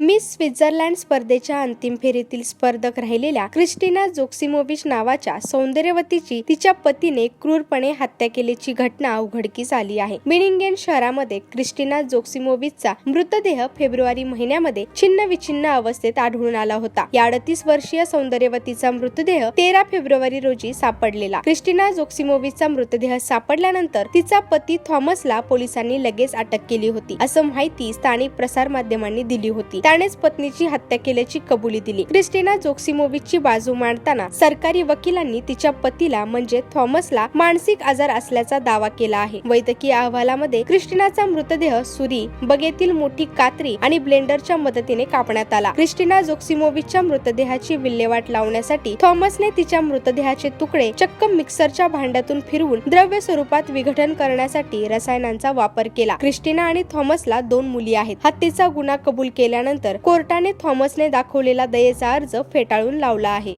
Miss Switzerland स्पर्धेच्या अंतिम फेरीतील स्पर्धक राहिलेल्या क्रिस्टिना जोक्सिमोविच नावाच्या सौंदर्यवतीची तिच्या पतीने क्रूरपणे हत्या केल्याची घटना उघडकीस आली आहे. मिनिंगेन शहरामध्ये क्रिस्टिना जोक्सिमोविचचा मृतदेह फेब्रुवारी महिन्यामध्ये छिन्न विछिन्न अवस्थेत आढळून आला होता. या अडतीस वर्षीय सौंदर्यवतीचा मृतदेह तेरा फेब्रुवारी रोजी सापडलेला. क्रिस्टिना जोक्सिमोविचचा मृतदेह सापडल्यानंतर तिचा पती थॉमसला पोलिसांनी लगेच अटक केली होती. असं माहिती स्थानिक प्रसार माध्यमांनी दिली होती. त्यानेच पत्नीची हत्या केल्याची कबुली दिली. क्रिस्टिना जोक्सिमोविचची बाजू मांडताना सरकारी वकिलांनी तिच्या पतीला म्हणजे थॉमसला मानसिक आजार असल्याचा दावा केला आहे. वैद्यकीय अहवालामध्ये क्रिस्टिनाचा मृतदेह सुरी बगेतील मोठी कात्री आणि ब्लेंडरच्या मदतीने कापण्यात आला. क्रिस्टिना जोक्सिमोविचच्या मृतदेहाची विल्हेवाट लावण्यासाठी थॉमसने तिच्या मृतदेहाचे तुकडे चक्क मिक्सरच्या भांड्यातून फिरवून द्रव्य स्वरूपात विघटन करण्यासाठी रसायनांचा वापर केला. क्रिस्टिना आणि थॉमसला दोन मुली आहेत. हत्येचा गुन्हा कबूल केल्यानंतर केल्यानंतर कोर्टाने थॉमसने दाखवलेला दयेचा अर्ज फेटाळून लावला आहे.